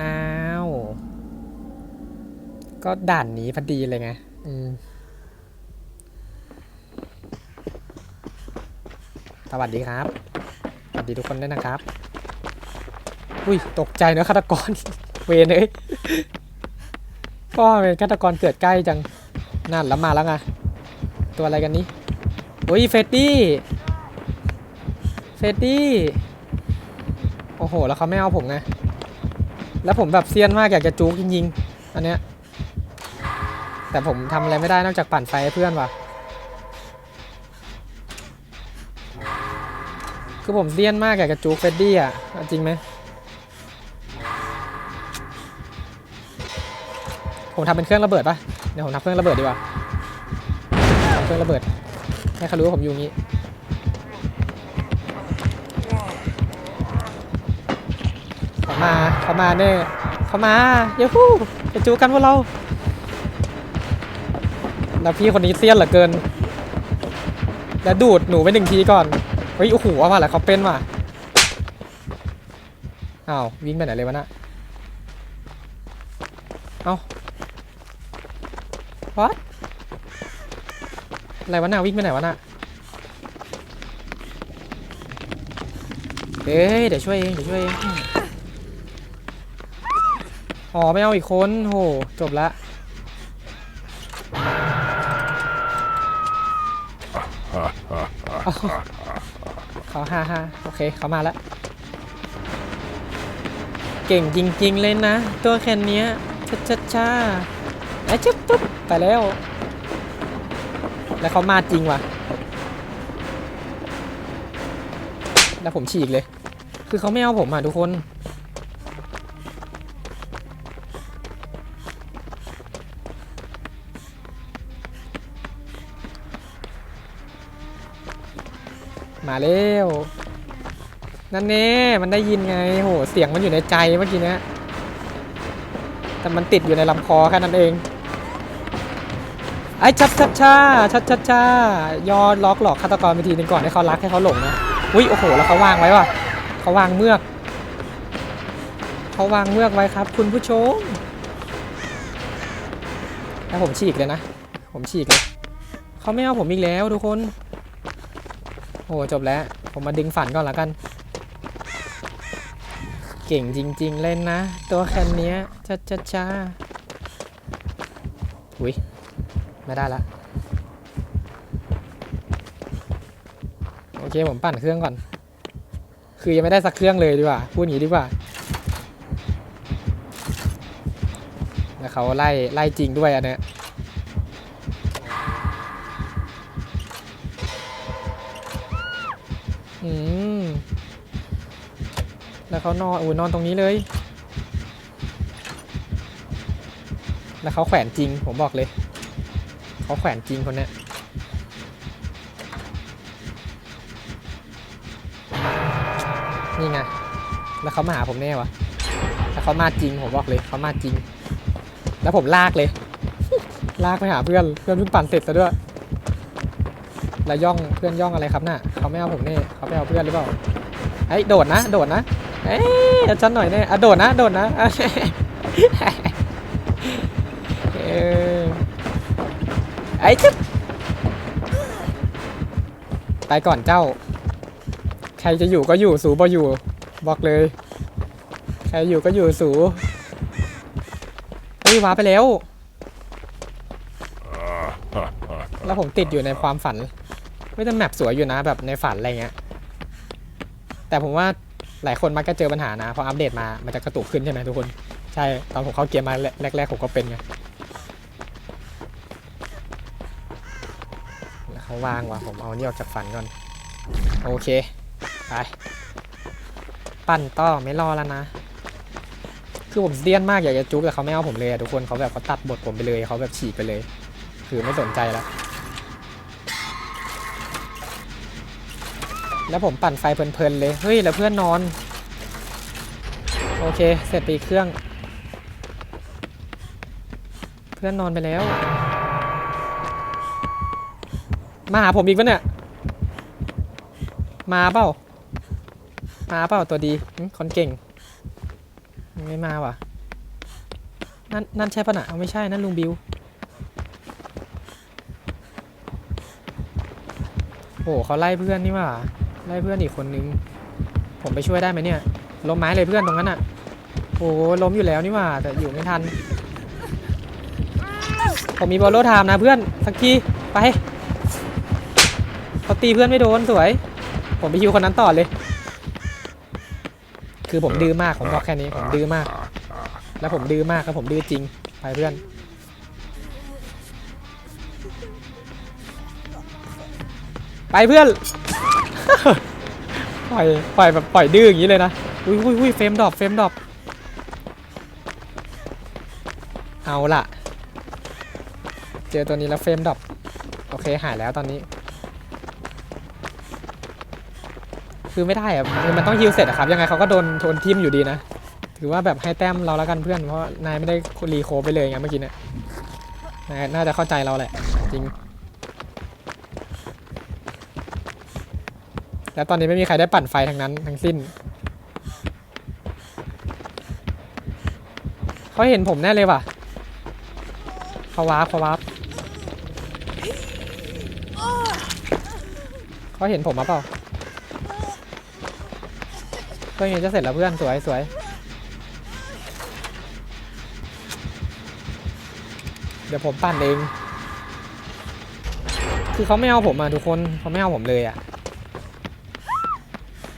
อ้าว ก็ด่านนี้พอดีเลยไง อืม สวัสดีครับ สวัสดีทุกคนด้วยนะครับ อุ้ย ตกใจเนอะฆาตกร เวนเลยก็เป็นฆาตกรเกิดใกล้จัง นั่นแล้วมาแล้วไง ตัวอะไรกันนี้อุ้ย เฟดดี้ เฟดดี้ โอ้โห แล้วเขาไม่เอาผมไง แล้วผมแบบเซียนมากอยากจะจู๊กจริงๆอันเนี้ยแต่ผมทำอะไรไม่ได้นอกจากปั่นไฟให้เพื่อนว่ะ คือผมเซียนมากอยากจะจู๊กเฟดดี้อะจริงไหมผมทำเป็นเครื่องระเบิดปะเดี๋ยวผมทำเครื่องระเบิดดีกว่าทำเครื่องระเบิดให้เขารู้ว่าผมอยู่งี้ มาเขามาเน่เขามาเย้ฮู้จะจูกันพวกเราแล้วพี่คนนี้เซียนเหลือเกิน แล้วดูดหนูไปหนึ่งทีก่อนเฮ้ยโอ้โหว่าอะไรเขาเป็นว่ะอ้าววิ่งไปไหนเลยวะน่ะเอ้า what อะไรวะน่ะวิ่งไปไหนวะน่ะเฮ้ยเดี๋ยวช่วยเองเดี๋ยวช่วยเอง อ๋อไม่เอาอีกคนโหจบละเอาเขาฮ่าฮ่าโอเคเขามาแล้ว เก่งจริง ๆ เลยนะ ตัวแค่นี้ช้าช้าช้าไอ้จิ๊บปุ๊บไปแล้ว แล้วเขามาจริงว่ะ แล้วผมฉีกเลย คือเขาไม่เอาผมอะทุกคน มาเร็ว นั่นเน่มันได้ยินไงโหเสียงมันอยู่ในใจเมื่อกี้นี้แต่มันติดอยู่ในลำคอแค่นั้นเองไอ้ชัดชัดชาชัดชัดชายอล็อกหลอกฆาตกรไปทีนึงก่อนให้เขารักให้เขาหลงนะอุ้ยโอ้โหแล้วเขาวางไว้ว่ะเขาวางเมือกเขาวางเมือกไว้ครับ คุณผู้ชมแล้วผมฉีกเลยนะ ผมฉีกเลยเขาไม่เอาผมอีกแล้วทุกคน โอ้จบแล้ว ผมมาดึงฝันก่อนละกัน เก่งจริง ๆ เล่นนะ ตัวแค่เนี้ยช้าช้าช้าอุ้ยไม่ได้ละโอเคผมปั่นเครื่องก่อน คือยังไม่ได้สักเครื่องเลยดีกว่า พูดอย่างนี้ดีกว่า แล้วเขาไล่ไล่จริงด้วยอันเนี้ย แล้วเขานอนอู้นอนตรงนี้เลย แล้วเขาแขวนจริง ผมบอกเลย เขาแขวนจริงคนนี้นี่ไง แล้วเขามาหาผมแน่วะแล้วเขามาจริง ผมบอกเลย เขามาจริง แล้วผมลากเลย ลากไปหาเพื่อน เพื่อนเพิ่งปั่นเสร็จซะด้วย แล้วย่องเพื่อนย่องอะไรครับน่ะเขาไม่เอาผมแน่เขาไปเอาเพื่อนหรือเปล่าไอ้โดดนะโดดนะเอ้ยเอาฉันหน่อยแน่อะโดดนะโดดนะไอ้จิ๊บไปก่อนเจ้า ใครจะอยู่ก็อยู่สูบ่อยู่ บอกเลย ใครอยู่ก็อยู่สูเฮ้ยว้าไปแล้ว แล้วผมติดอยู่ในความฝัน ไม่แต่แมปสวยอยู่นะแบบในฝันอะไรเงี้ย แต่ผมว่าหลายคนมักจะเจอปัญหานะพออัปเดตมา มันจะกระตุกขึ้นใช่ไหมทุกคน ใช่ ตอนผมเข้าเกมมาแรกๆผมก็เป็นไงแล้วเขาวางว่ะผมเอานี่ออกจากฝันก่อน โอเค ไป ปั่นต่อไม่รอแล้วนะ คือผมเดียนมากอยากจะจุ๊บแต่เขาไม่เอาผมเลยอะทุกคนเขาแบบเขาตัดบทผมไปเลยเขาแบบฉีกไปเลย คือไม่สนใจแล้ว แล้วผมปั่นไฟเพลินๆเลย เฮ้ย แล้วเพื่อนนอน โอเค เสร็จไปอีกเครื่อง เพื่อนนอนไปแล้ว มาหาผมอีกปะเนี่ย มาเปล่า มาเปล่าตัวดี คนเก่ง ไม่มาว่ะ นั่นนั่นใช่ปะน่ะเอาไม่ใช่ นั่นลุงบิวโอ้เขาไล่เพื่อนนี่ว่า ไล่เพื่อนอีกคนนึง ผมไปช่วยได้ไหมเนี่ยล้มไม้เลยเพื่อนตรงนั้นอะโอ้ล้มอยู่แล้วนี่ว่าแต่อยู่ไม่ทัน ผมมีบอลโลไทม์นะเพื่อนสักทีไปเขาตีเพื่อนไม่โดนสวย ผมไปฮิวคนนั้นต่อเลย คือผมดื้อมากผมบอกแค่นี้ผมดื้อมาก แล้วผมดื้อมากแล้วผมดื้อจริงไปเพื่อนไปเพื่อน ปล่อยปล่อยแบบปล่อยดื้ออย่างนี้เลยนะอุ้ยอุ้ยอุ้ยเฟรมดรอปเฟรมดรอปเอาละเจอตัวนี้แล้วเฟรมดรอปโอเคหายแล้วตอนนี้ คือไม่ได้อะคือมันต้องฮิวเสร็จอะครับ ยังไงเขาก็โดนโดนทิมอยู่ดีนะ ถือว่าแบบให้แต้มเราแล้วกันเพื่อน เพราะนายไม่ได้รีโคไปเลยไงเมื่อกี้เนี่ยนายน่าจะเข้าใจเราแหละ จริง แล้วตอนนี้ไม่มีใครได้ปั่นไฟทั้งนั้นทั้งสิ้น เขาเห็นผมแน่เลยว่ะเขาวาร์ปเขาวาร์ปเขาเห็นผมมาเปล่าเพื่อนจะเสร็จแล้วเพื่อนสวยสวยเดี๋ยวผมปั่นเอง คือเขาไม่เอาผมอะทุกคนเขาไม่เอาผมเลยอะ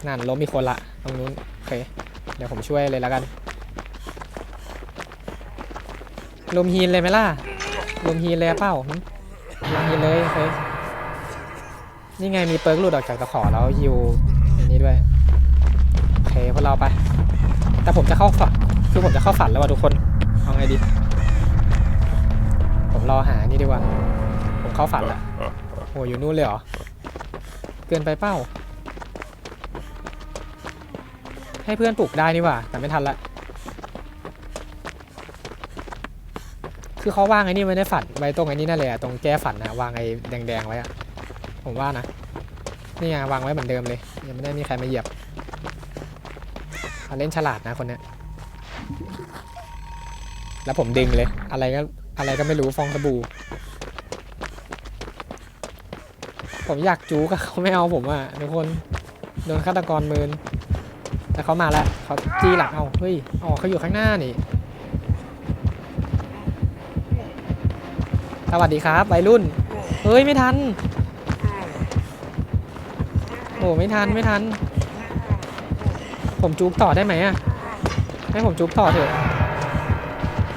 นั่นล้มมีคนละตรงนู้นโอเคเดี๋ยวผมช่วยเลยแล้วกันลมฮีนเลยไหมล่ะลมฮีนเลยเปล่าลมฮีนเลยโอเคนี่ไงมีเปิร์กหลุดออกจากตะขอแล้วฮิวอันนี้ด้วยโอเคพวกเราไป แต่ผมจะเข้าฝันคือผมจะเข้าฝันแล้วว่ะทุกคนเอาไงดี ผมรอหานี่ดีกว่า ผมเข้าฝันละโหอยู่นู่นเลยเหรอเกินไปเป้า ให้เพื่อนปลุกได้นี่หว่า แต่ไม่ทันละ คือเขาวางไอ้นี่ไว้ในฝันไว้ตรงไอ้นี่นั่นเลยอะตรงแก้ฝันนะวางไอ้แดงๆไว้อะผมว่านะ นี่ไงวางไว้เหมือนเดิมเลย ยังไม่ได้มีใครมาเหยียบเขาเล่นฉลาดนะคนเนี้ยแล้วผมดึงเลย อะไรก็อะไรก็ไม่รู้ฟองสบู่ ผมอยากจูกอะเขาไม่เอาผมอะทุกคน โดนฆาตกรมิน แต่เขามาแล้วเขาจี้หลังเอาเฮ้ยอ๋อเขาอยู่ข้างหน้านี่สวัสดีครับวัยรุ่นเฮ้ยไม่ทันโอ้ไม่ทันไม่ทัน ผมจุกต่อได้ไหมอะให้ผมจุกต่อเถอะ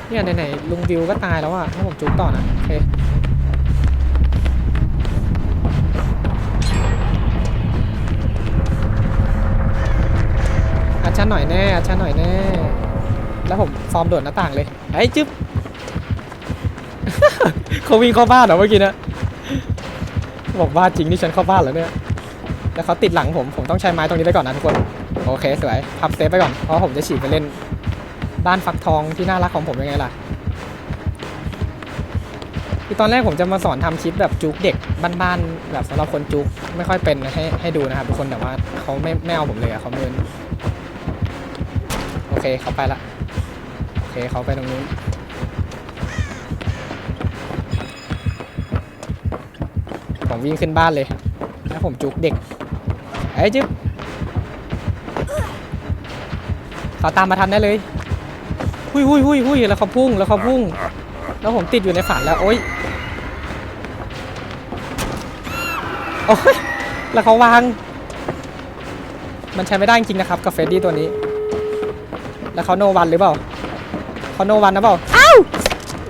เนี่ยไหนๆลุงวิวก็ตายแล้วอะให้ผมจุกต่อนะโอเค อัดชันหน่อยแน่อัดชันหน่อยแน่ แล้วผมฟอร์มโดดหน้าต่างเลยไอ้จึ๊บเขาวิ่งเข้าบ้านเหรอเมื่อกี้นะบอกว่าจริงนี่ฉันเข้าบ้านแล้วเนี่ยแล้วเขาติดหลังผมผมต้องใช้ไม้ตรงนี้ไปก่อนนะทุกคนโอเคสวยพับเซฟไปก่อนเพราะผมจะฉีกไปเล่นบ้านฟักทองที่น่ารักของผมยังไงล่ะคือตอนแรกผมจะมาสอนทำคลิปแบบจุกเด็กบ้านๆแบบสำหรับคนจุกไม่ค่อยเป็นให้ให้ดูนะครับทุกคนแต่ว่าเขาไม่ไม่เอาผมเลยอะเขาเมิน โอเคเขาไปละ โอเคเขาไปตรงนู้นผมวิ่งขึ้นบ้านเลยแล้วผมจุกเด็กไอ้จึ๊บเขาตามมาทันได้เลยหุยหุยหุยหุยแล้วเขาพุ่งแล้วเขาพุ่ง แล้วผมติดอยู่ในฝันแล้วโอ๊ยโอ้ยแล้วเขาวาง มันใช้ไม่ได้จริงนะครับกับเฟดดี้ตัวนี้ แล้วเขาโนวันหรือเปล่าเขาโนวันนะเปล่าอ้าว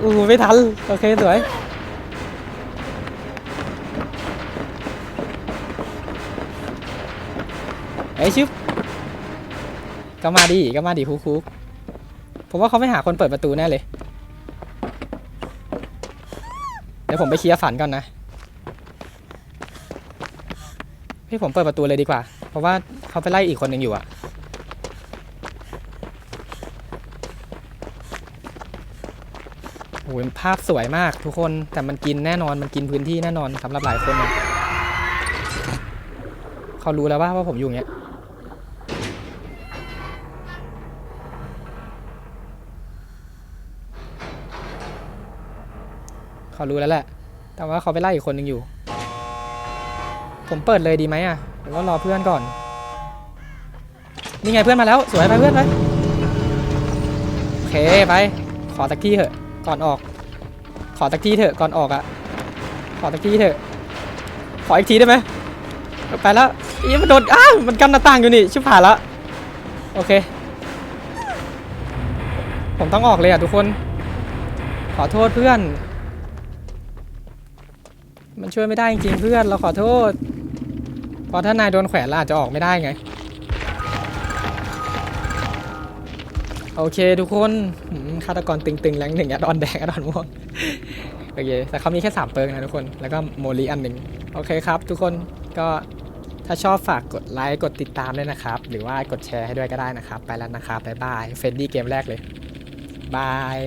อู้ไม่ทันโอเคสวยไอ้ยชิบก็มาดิก็มาดิคุกคุกผมว่าเขาไม่หาคนเปิดประตูแน่เลย เดี๋ยวผมไปเคลียร์ฝันก่อนนะพี่ผมเปิดประตูเลยดีกว่า เพราะว่าเขาไปไล่อีกคนหนึ่งอยู่อะ โอ้ยภาพสวยมากทุกคนแต่มันกินแน่นอนมันกินพื้นที่แน่นอนสำหรับหลายคนนะเขารู้แล้วว่าว่าผมอยู่เงี้ยเขารู้แล้วแหละ แต่ว่าเขาไปไล่อีกคนหนึ่งอยู่ ผมเปิดเลยดีไหมอะหรือว่ารอเพื่อนก่อน นี่ไงเพื่อนมาแล้ว สวยไปเพื่อนไป โอเคไป ขอตักที่เถอะ ก่อนออก ขอตักที่เถอะก่อนออกอะขอตักที่เถอะ ขออีกทีได้ไหมไปแล้วอีมันโดนอ้าวมันกั้นหน้าต่างอยู่นี่ชิบหายละโอเค ผมต้องออกเลยอะทุกคน ขอโทษเพื่อน มันช่วยไม่ได้จริงๆเพื่อนเราขอโทษเพราะถ้านายโดนแขวนเราอาจจะออกไม่ได้ไง โอเคทุกคนฆาตกรตึงๆแรงหนึ่งอะดอนแดงอะดอนม่วงโอเคแต่เขามีแค่ 3 เปิร์กนะทุกคน แล้วก็โมลีอันหนึ่งโอเคครับ ทุกคนก็ถ้าชอบฝากกดไลค์กดติดตามด้วยนะครับ หรือว่ากดแชร์ให้ด้วยก็ได้นะครับ ไปแล้วนะครับบ๊ายบายเฟรนดี้เกมแรกเลยบาย